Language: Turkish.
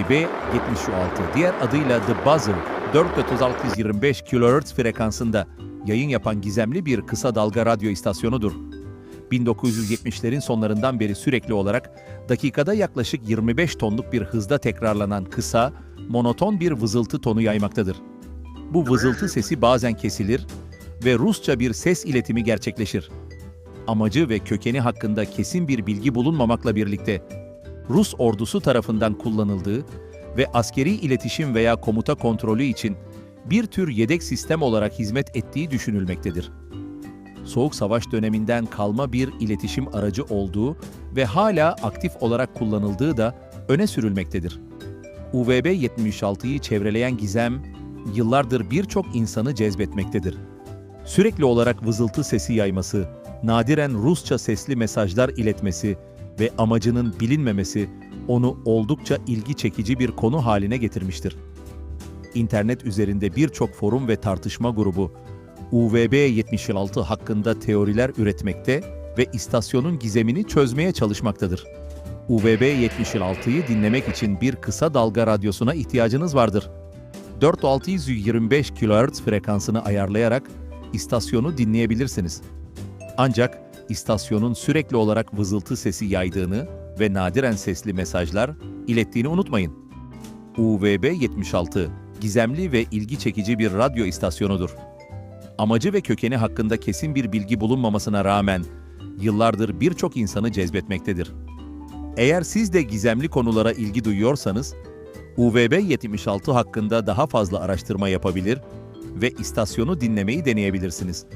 UVB 76, diğer adıyla The Buzzer, 43625 kHz frekansında yayın yapan gizemli bir kısa dalga radyo istasyonudur. 1970'lerin sonlarından beri sürekli olarak dakikada yaklaşık 25 tonluk bir hızda tekrarlanan kısa, monoton bir vızıltı tonu yaymaktadır. Bu vızıltı sesi bazen kesilir ve Rusça bir ses iletimi gerçekleşir. Amacı ve kökeni hakkında kesin bir bilgi bulunmamakla birlikte Rus ordusu tarafından kullanıldığı ve askeri iletişim veya komuta kontrolü için bir tür yedek sistem olarak hizmet ettiği düşünülmektedir. Soğuk Savaş döneminden kalma bir iletişim aracı olduğu ve hala aktif olarak kullanıldığı da öne sürülmektedir. UVB 76'yı çevreleyen gizem, yıllardır birçok insanı cezbetmektedir. Sürekli olarak vızıltı sesi yayması, nadiren Rusça sesli mesajlar iletmesi ve amacının bilinmemesi onu oldukça ilgi çekici bir konu haline getirmiştir. İnternet üzerinde birçok forum ve tartışma grubu UVB 76 hakkında teoriler üretmekte ve istasyonun gizemini çözmeye çalışmaktadır. UVB 76'yı dinlemek için bir kısa dalga radyosuna ihtiyacınız vardır. 4625 kHz frekansını ayarlayarak istasyonu dinleyebilirsiniz. Ancak istasyonun sürekli olarak vızıltı sesi yaydığını ve nadiren sesli mesajlar ilettiğini unutmayın. UVB 76 gizemli ve ilgi çekici bir radyo istasyonudur. Amacı ve kökeni hakkında kesin bir bilgi bulunmamasına rağmen yıllardır birçok insanı cezbetmektedir. Eğer siz de gizemli konulara ilgi duyuyorsanız, UVB 76 hakkında daha fazla araştırma yapabilir ve istasyonu dinlemeyi deneyebilirsiniz.